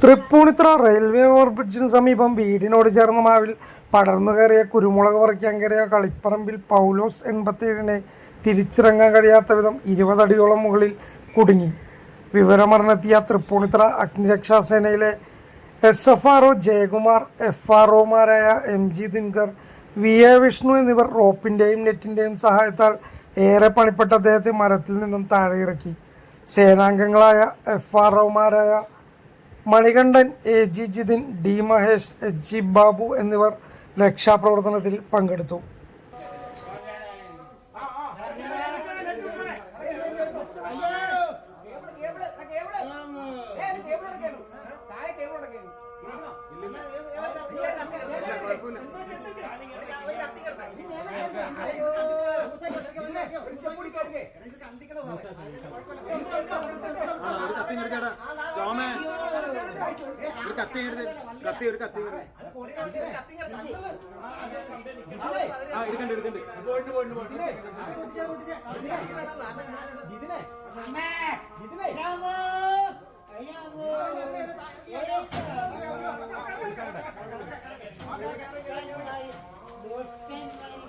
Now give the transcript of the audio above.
Tripunithura railway ഓവർബ്രിഡ്ജിന് സമീപം വീടിനോട് ചേർന്ന മാവിൽ പടർന്നു കയറിയ കുരുമുളക് പറിക്കാൻ കയറിയ കളിപ്പറമ്പിൽ പൗലോസ് എൺപത്തിയേഴിനെ തിരിച്ചിറങ്ങാൻ കഴിയാത്ത വിധം ഇരുപതടിയോളം മുകളിൽ കുടുങ്ങി. വിവരമറിഞ്ഞെത്തിയ Tripunithura അഗ്നിരക്ഷാസേനയിലെ S F R O Jayakumar F R ഒമാരായ M G Dinkar V A Vishnu എന്നിവർ റോപ്പിന്റെയും നെറ്റിന്റെയും സഹായത്താൽ ഏറെ പണിപ്പെട്ട അദ്ദേഹത്തെ മരത്തിൽ നിന്നും താഴെ ഇറക്കി സേനാംഗങ്ങളായ F R ഒമാരായ Manikandan A G Jithin D Mahesh H G Babu എന്നിവർ രക്ഷാപ്രവർത്തനത്തിൽ പങ്കെടുത്തു ആ, ഒരു കത്തി കത്തി ഒരു കത്തി. ആ എടുക്കണ്ട് എടുക്കണ്ട് you.